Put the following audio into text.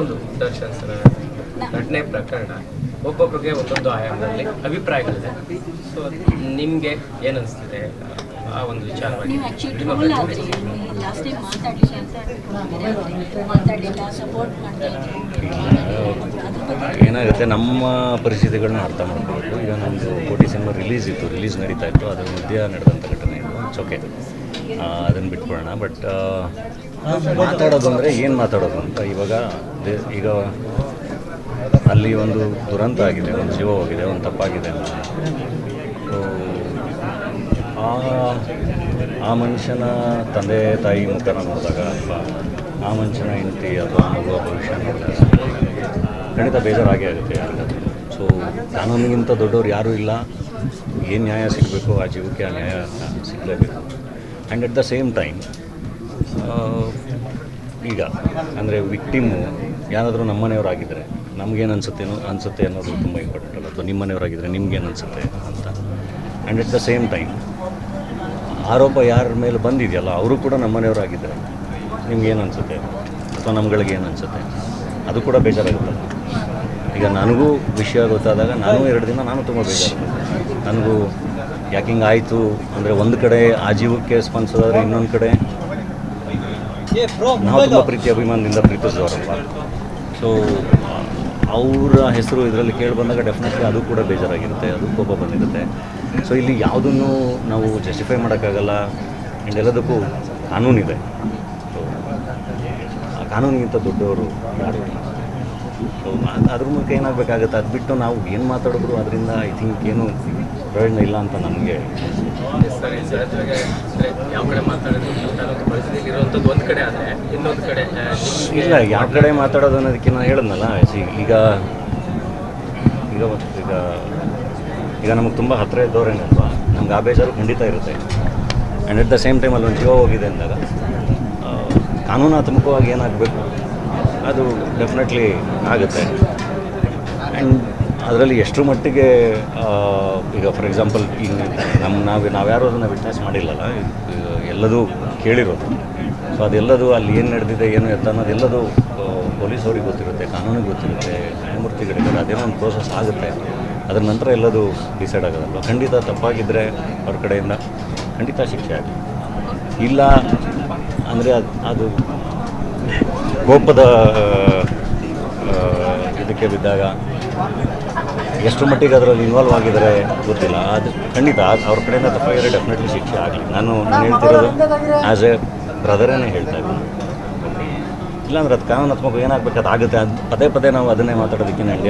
ಒಂದು ದರ್ಶನ್ ಘಟನೆ ನಟನೆ ಪ್ರಕರಣ ಒಬ್ಬೊಬ್ಬರಿಗೆ ಒಂದೊಂದು ಆಯಾಮದಲ್ಲಿ ಅಭಿಪ್ರಾಯಗಳಿದೆ. ಸೊ ನಿಮಗೆ ಏನು ಅನಿಸ್ತಿದೆ? ಆ ಒಂದು ವಿಚಾರವಾಗಿ ಲಾಸ್ಟ್ ಟೈಮ್ ಮಾತಾಡಲಿಲ್ಲ ಅಂತ ಬೇರೆ ಅವ್ರಿಗೆ ಮಾತಾಡಲಿಲ್ಲ ಸಪೋರ್ಟ್ ಮಾಡ್ತಾ ಇದ್ರು ಅದ್ರ ಬಗ್ಗೆ ಏನಾಗುತ್ತೆ? ನಮ್ಮ ಪರಿಸ್ಥಿತಿಗಳನ್ನ ಅರ್ಥ ಮಾಡ್ಕೋಬೇಕು. ಈಗ ನಮ್ಮದು ಕೋಟಿ ಸಿನಿಮಾ ರಿಲೀಸ್ ಇತ್ತು ರಿಲೀಸ್ ನಡೀತಾ ಇತ್ತು. ಅದರ ಮಧ್ಯ ನಡೆದಂಥ ಘಟನೆ ಇದು. ಇಟ್ಸ್ ಓಕೆ ಅದನ್ನು ಬಿಟ್ಕೊಳ್ಳೋಣ ಬಟ್ ಮಾತಾಡೋದು ಅಂದರೆ ಏನು ಮಾತಾಡೋದು ಅಂತ ಇವಾಗ ದೇ- ಈಗ ಅಲ್ಲಿ ಒಂದು ದುರಂತ ಆಗಿದೆ ಒಂದು ಜೀವ ಹೋಗಿದೆ ಒಂದು ತಪ್ಪಾಗಿದೆ ಅಂತ. ಸೊ ಆ ಆ ಮನುಷ್ಯನ ತಂದೆ ತಾಯಿ ಮುಖನ ನೋಡಿದಾಗ ಅಥವಾ ಆ ಮನುಷ್ಯನ ಹೆಂಡತಿ ಅಥವಾ ಮಗುವ ಭವಿಷ್ಯ ನೋಡಿದಾಗ ಖಂಡಿತ ಬೇಜಾರಾಗೇ ಆಗುತ್ತೆ ಯಾರಿಗಾದ್ರೂ. ಸೊ ಕಾನೂನಿಗಿಂತ ದೊಡ್ಡವ್ರು ಯಾರೂ ಇಲ್ಲ. ಏನು ನ್ಯಾಯ ಸಿಗಬೇಕು ಆ ಜೀವಕ್ಕೆ ಆ ನ್ಯಾಯ ಸಿಗಲೇಬೇಕು. And at the same time ಈಗ, ಅಂದರೆ ವಿಕ್ಟಿಮು ಯಾರಾದರೂ ನಮ್ಮನೆಯವರಾಗಿದ್ದರೆ ನಮಗೇನು ಅನಿಸುತ್ತೇನೋ ಅನಿಸುತ್ತೆ ಅನ್ನೋದು ತುಂಬ ಇಂಪಾರ್ಟೆಂಟ್ ಅಲ್ಲ. ಅಥವಾ ನಿಮ್ಮನೆಯವರಾಗಿದ್ದರೆ ನಿಮ್ಗೇನು ಅನಿಸುತ್ತೆ ಅಂತ. And at the same time ಆರೋಪ ಯಾರ ಮೇಲೆ ಬಂದಿದೆಯಲ್ಲ, ಅವರು ಕೂಡ ನಮ್ಮನೆಯವರಾಗಿದ್ದರೆ ನಿಮ್ಗೇನು ಅನಿಸುತ್ತೆ ಅಥವಾ ನಮ್ಗಳಿಗೆ ಏನು ಅನಿಸುತ್ತೆ ಅದು ಕೂಡ ಬೇಜಾರಾಗುತ್ತಲ್ಲ. ಈಗ ನನಗೂ ವಿಷಯ ಗೊತ್ತಾದಾಗ ನಾನು ಎರಡು ದಿನ ನಾನು ತುಂಬ ನನಗೂ ಯಾಕೆ ಹಿಂಗೆ ಆಯಿತು? ಅಂದರೆ ಒಂದು ಕಡೆ ಆ ಜೀವಕ್ಕೆ ಸ್ಪಂದಿಸೋದಾದ್ರೆ ಇನ್ನೊಂದು ಕಡೆ. ನಾವು ತುಂಬ ಪ್ರೀತಿ ಅಭಿಮಾನದಿಂದ ಪ್ರೀತಿಸಿದವರಲ್ವ? ಸೊ ಅವರ ಹೆಸರು ಇದರಲ್ಲಿ ಕೇಳಿ ಬಂದಾಗ ಡೆಫಿನೆಟ್ಲಿ ಅದು ಕೂಡ ಬೇಜಾರಾಗಿರುತ್ತೆ, ಅದು ಕೋಪ ಬಂದಿರುತ್ತೆ. ಸೊ ಇಲ್ಲಿ ಯಾವುದನ್ನು ನಾವು ಜಸ್ಟಿಫೈ ಮಾಡೋಕ್ಕಾಗಲ್ಲ. ಆ್ಯಂಡ್ ಎಲ್ಲದಕ್ಕೂ ಕಾನೂನಿದೆ. ಸೊ ಆ ಕಾನೂನಿಗಿಂತ ದೊಡ್ಡವರು ಅದ್ರ ಮೂಲಕ ಏನಾಗಬೇಕಾಗುತ್ತೆ? ಅದು ಬಿಟ್ಟು ನಾವು ಏನು ಮಾತಾಡಿದ್ರು ಅದರಿಂದ ಐ ಥಿಂಕ್ ಏನು ಪ್ರಯೋಜನ ಇಲ್ಲ ಅಂತ ನಮಗೆ ಸರ್ ಈ ಸಹಜವಾಗಿ ಅಂದರೆ ಯಾವ ಕಡೆ ಮಾತಾಡೋದು ಅನ್ನೋದು ಪರಿಸ್ಥಿತಿ ಇರುವಂಥದ್ದು ಒಂದು ಕಡೆ ಆದರೆ ಇನ್ನೊಂದು ಕಡೆ ಆ, ನಿಮ್ಗೆ ಇಲ್ಲ ಯಾವ ಕಡೆ ಮಾತಾಡೋದು ಅನ್ನೋದಕ್ಕೆ ನಾನು ಹೇಳಿದ್ನಲ್ಲ ಈಗ ಈಗ ಈಗ ಈಗ ನಮಗೆ ತುಂಬ ಹತ್ತಿರ ಇದ್ದವ್ರೇನಲ್ವಾ ನಮ್ಗೆ ಆ ಬೇಜಾರು ಖಂಡಿತ ಇರುತ್ತೆ. And at the same time ಅಲ್ಲಿ ಒಂದು ಜೀವ ಹೋಗಿದೆ ಅಂದಾಗ ಕಾನೂನಾತ್ಮಕವಾಗಿ ಏನಾಗಬೇಕು? ಅದು ಡೆಫಿನೆಟ್ಲಿ ಆಗುತ್ತೆ. ಆ್ಯಂಡ್ ಅದರಲ್ಲಿ ಎಷ್ಟು ಮಟ್ಟಿಗೆ ಈಗ ಫಾರ್ ಎಕ್ಸಾಂಪಲ್ ಈಗ ನಮ್ಮ ನಾವು ನಾವ್ಯಾರು ಅದನ್ನು ವಿಟ್ನೆಸ್ ಮಾಡಿಲ್ಲಲ್ಲ ಎಲ್ಲದೂ ಕೇಳಿರೋದು. ಸೊ ಅದೆಲ್ಲದೂ ಅಲ್ಲಿ ಏನು ನಡೆದಿದೆ, ಏನು ಎತ್ತ ಅನ್ನೋದೆಲ್ಲದೂ ಪೊಲೀಸವ್ರಿಗೆ ಗೊತ್ತಿರುತ್ತೆ, ಕಾನೂನಿಗೆ ಗೊತ್ತಿರುತ್ತೆ, ನ್ಯಾಯಮೂರ್ತಿಗಳಿದ್ದಾರೆ, ಅದೇನೋ ಒಂದು ಪ್ರೋಸೆಸ್ ಆಗುತ್ತೆ. ಅದರ ನಂತರ ಎಲ್ಲದೂ ಡಿಸೈಡ್ ಆಗೋದಲ್ವ? ಖಂಡಿತ ತಪ್ಪಾಗಿದ್ದರೆ ಅವ್ರ ಕಡೆಯಿಂದ ಖಂಡಿತ ಶಿಕ್ಷೆ ಆಗಲಿ. ಇಲ್ಲ ಅಂದರೆ ಅದು ಅದು ಕೋಪದ ಇದಕ್ಕೆ ಬಿದ್ದಾಗ ಎಷ್ಟು ಮಟ್ಟಿಗೆ ಅದರಲ್ಲಿ ಇನ್ವಾಲ್ವ್ ಆಗಿದ್ದಾರೆ ಗೊತ್ತಿಲ್ಲ. ಅದು ಖಂಡಿತ ಅವ್ರ ಕಡೆಯಿಂದ ತಪ್ಪಾಗಿದ್ರೆ ಡೆಫಿನೆಟ್ಲಿ ಶಿಕ್ಷೆ ಆಗಲಿ ನಾನು ನಾನು ಹೇಳ್ತಿರೋದು ಆ್ಯಸ್ ಎ ಬ್ರದರೇ ಹೇಳ್ತಾ ಇದ್ದೀನಿ. ಇಲ್ಲಾಂದ್ರೆ ಅದು ಕಾನೂನಾತ್ಮಕ ಏನಾಗಬೇಕು, ಅದು ಅದು ಪದೇ ಪದೇ ನಾವು ಅದನ್ನೇ ಮಾತಾಡೋದಕ್ಕೆ